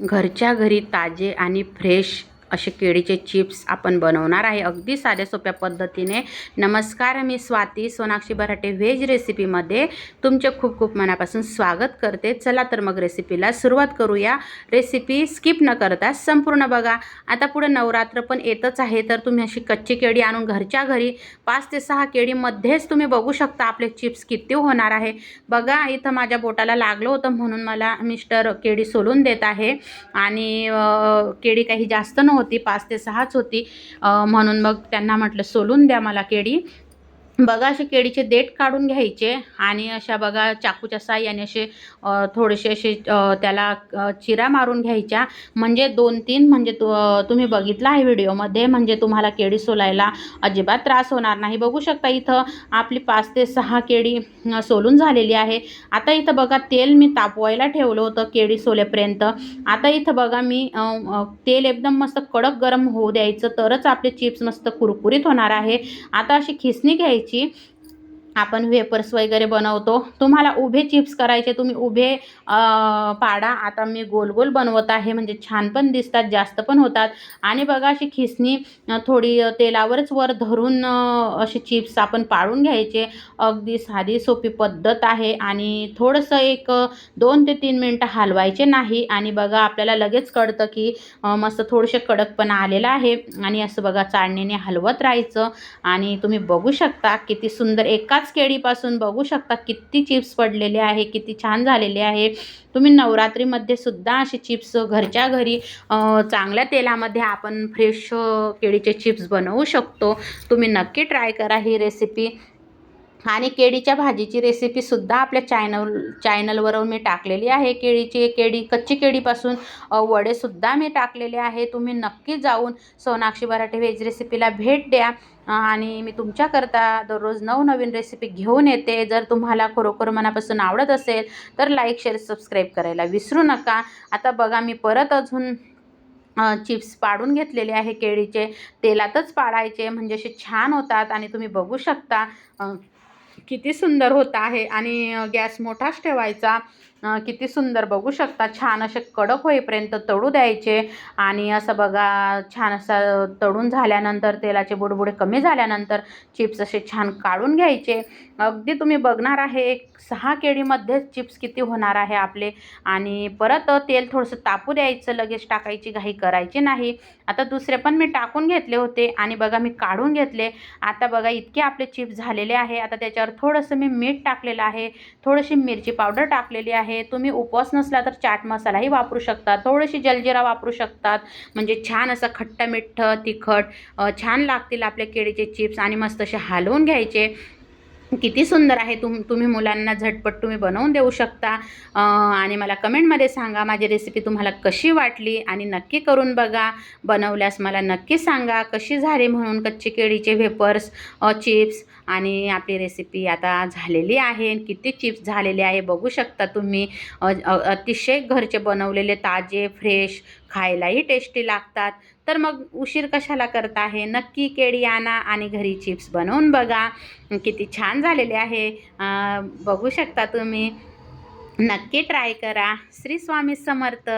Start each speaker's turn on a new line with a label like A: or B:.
A: घरच्या घरी ताजे आणि फ्रेश असे केळीचे चिप्स आपण बनवणार आहे. अगदी साध्या सोप्या पद्धतीने. नमस्कार मी स्वाती सोनाक्षी बराटे व्हेज रेसिपीमध्ये तुमचे खूप खूप मनापासून स्वागत करते. चला तर मग रेसिपीला सुरुवात करूया. रेसिपी स्किप न करता संपूर्ण बघा. आता पुढे नवरात्र पण येतच आहे तर तुम्ही अशी कच्ची केळी आणून घरच्या घरी पाच ते सहा केळीमध्येच तुम्ही बघू शकता आपले चिप्स किती होणार आहे. बघा इथं माझ्या बोटाला लागलं होतं म्हणून मला मिस्टर केळी सोलून देत आहे. आणि केळी काही जास्त नव्हती होती पाच ते सहाच होती. म्हणून मग त्यांना म्हटलं सोलून द्या मला केळी. बघा असे केळीचे देठ काढून घ्यायचे आणि अशा बघा चाकूच्या साह्याने असे थोडेसे असे त्याला चिरा मारून घ्यायच्या. म्हणजे दोन तीन म्हणजे तु तुम्ही बघितला आहे व्हिडिओमध्ये म्हणजे तुम्हाला केळी सोलायला अजिबात त्रास होणार नाही. बघू शकता इथं आपली पाच ते सहा केळी सोलून झालेली आहे. आता इथं बघा तेल मी तापवायला ठेवलं होतं केळी सोलेपर्यंत. आता इथं बघा मी तेल एकदम मस्त कडक गरम होऊ द्यायचं तरच आपले चिप्स मस्त कुरकुरीत होणार आहे. आता अशी खिसणी घ्यायची છીએ. आपण वेपर्स वगैरे बनवतो. तुम्हाला उभे चिप्स करायचे तुम्ही उभे पाडा. आता मी गोल गोल बनवत आहे म्हणजे छान पण दिसतात जास्त पण होतात. आणि बघा अशी खिसणी थोडी तेलावरच वर धरून असे चिप्स आपण पाडून घ्यायचे. अगदी साधी सोपी पद्धत आहे. आणि थोडंसं एक दोन ते तीन मिनटं हलवायचे नाही. आणि बघा आपल्याला लगेच कळतं की मस्त थोडेसे कडकपणा आलेला आहे. आणि असं बघा चाळणीने हलवत राहायचं. आणि तुम्ही बघू शकता किती सुंदर एकाच केळीपासून बघू शकता किती चिप्स पडलेले आहे किती छान झालेले आहे. तुम्ही नवरात्रीमध्ये सुद्धा असे चिप्स घरच्या घरी चांगल्या तेलामध्ये आपण फ्रेश केळीचे चिप्स बनवू शकतो. तुम्ही नक्की ट्राय करा ही रेसिपी आणि केळीच्या भाजीची रेसिपीसुद्धा आपल्या चॅनल चॅनलवरून मी टाकलेली आहे. केळीची केळी कच्ची केळीपासून वडेसुद्धा मी टाकलेले आहे. तुम्ही नक्की जाऊन सोनाक्षी मराठी व्हेज रेसिपीला भेट द्या. आणि मी तुमच्याकरता दररोज नवनवीन रेसिपी घेऊन येते. जर तुम्हाला खरोखर मनापासून आवडत असेल तर लाईक शेअर सबस्क्राईब करायला विसरू नका. आता बघा मी परत अजून चिप्स पाडून घेतलेले आहे केळीचे. तेलातच पाडायचे म्हणजे असे छान होतात आणि तुम्ही बघू शकता. किती सुंदर होत आहे आणि गॅस मोठाच ठेवायचा. किती सुंदर बघू शकता. छान असे कडक होईपर्यंत तळू द्यायचे आणि असं बघा छान असं तळून झाल्यानंतर तेलाचे बुडबुडे कमी झाल्यानंतर चिप्स असे छान काढून घ्यायचे. अगदी तुम्ही बघणार आहे एक सहा केळीमध्येच चिप्स किती होणार आहे आपले. आणि परत तेल थोडंसं तापू द्यायचं लगेच टाकायची घाई करायची नाही. आता दुसरे पण मी टाकून घेतले होते आणि बघा मी काढून घेतले. आता बघा इतके आपले चिप्स झालेले आहे. आता त्याच्यावर थोडंसं मी मीठ टाकलेलं आहे. थोडीशी मिरची पावडर टाकलेली आहे. तुम्ही उपवास नसला तर चाट मसालाही वापरू शकता. थोडीशी जलजिरा वापरू शकतात. म्हणजे छान असं खट्ट मिठ्ठ तिखट छान लागतील आपले केळीचे चिप्स आणि मस्त असे हलवून घ्यायचे. किती सुंदर आहे तुम तुम्ही मुलांना झटपट तुम्ही बनवून देऊ शकता. आणि मला कमेंटमध्ये सांगा माझी रेसिपी तुम्हाला कशी वाटली आणि नक्की करून बघा. बनवल्यास मला नक्की सांगा कशी झाली म्हणून कच्ची केळीचे वेपर्स चिप्स आणि आपली रेसिपी आता झालेली आहे. किती चिप्स झालेले आहे बघू शकता तुम्ही. अतिशय घरचे बनवलेले ताजे फ्रेश खायलाही टेस्टी लागतात. तर मग उशीर कशाला करता आहे? नक्की केळी आणा आणि घरी चिप्स बनवून बघा. किती छान झालेले आहे. बघू शकता तुम्ही. नक्की ट्राय करा. श्री स्वामी समर्थ.